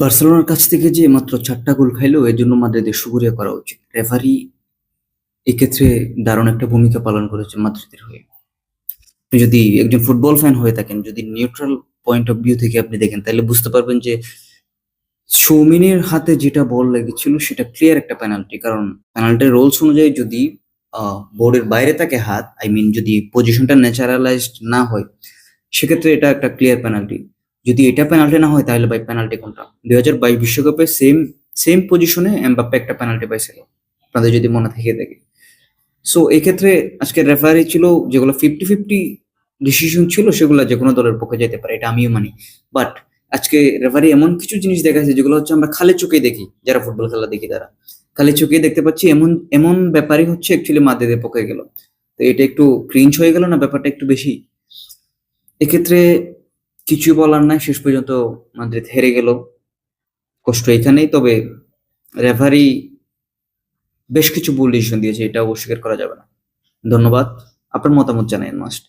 বার্সেলোনার কাছ থেকে যে মাত্র চারটা গোল খাইলো, এর জন্য মাদ্রিদের সুক্রিয়া করা উচিত। রেফারি এক্ষেত্রে দারুণ একটা ভূমিকা পালন করেছে মাদ্রিদের হয়ে। আপনি যদি একজন ফুটবল ফ্যান হয়ে থাকেন, যদি নিউট্রাল পয়েন্ট অফ ভিউ থেকে আপনি দেখেন, তাহলে বুঝতে পারবেন যে সৌমিনের হাতে যেটা বল লেগেছিল, সেটা ক্লিয়ার একটা পেনাল্টি কারণ পেনাল্টির রোলস অনুযায়ী যদি বোর্ডের বাইরে থাকে হাত আই মিন যদি পজিশনটা ন্যাচারালাইজড না হয়, সেক্ষেত্রে এটা একটা ক্লিয়ার পেনাল্টি যদি এটা পেনাল্টি না হয়, তাহলে ভাই পেনাল্টি কোনটা? দুই হাজার বাইশ বিশ্বকাপে সেম সেম পজিশনে এমবাপ্পে একটা পেনাল্টি পাইছিল। আপনাদের যদি মনে থেকে থাকে সো এক্ষেত্রে আজকে রেফারি ছিল যেগুলো ফিফটি ফিফটি ডিসিশন ছিল, সেগুলো যে কোনো দলের পক্ষে যেতে পারে, এটা আমিও মানি। বাট আজকে রেফারি এমন কিছু জিনিস দেখাচ্ছে যেগুলো হচ্ছে আমরা খালি চোখে দেখি, যারা ফুটবল খেলা দেখি তারা। খালি চোখে দেখতে পাচ্ছি এমন এমন ব্যাপারই হচ্ছে অ্যাকচুয়ালি মাদ্রিদের পক্ষে গেল। তো এটা একটু ক্রিঞ্চ হয়ে গেল না, ব্যাপারটা একটু বেশি? এক্ষেত্রে কিছু বলার নাই, শেষ পর্যন্ত মাদ্রিদ হেরে গেল। কষ্ট এখানেই, তবে রেফারি বেশ কিছু ভুল ডিসিশন দিয়েছে, এটা অস্বীকার করা যাবে না। ধন্যবাদ, আপনার মতামত জানাই মাস্ট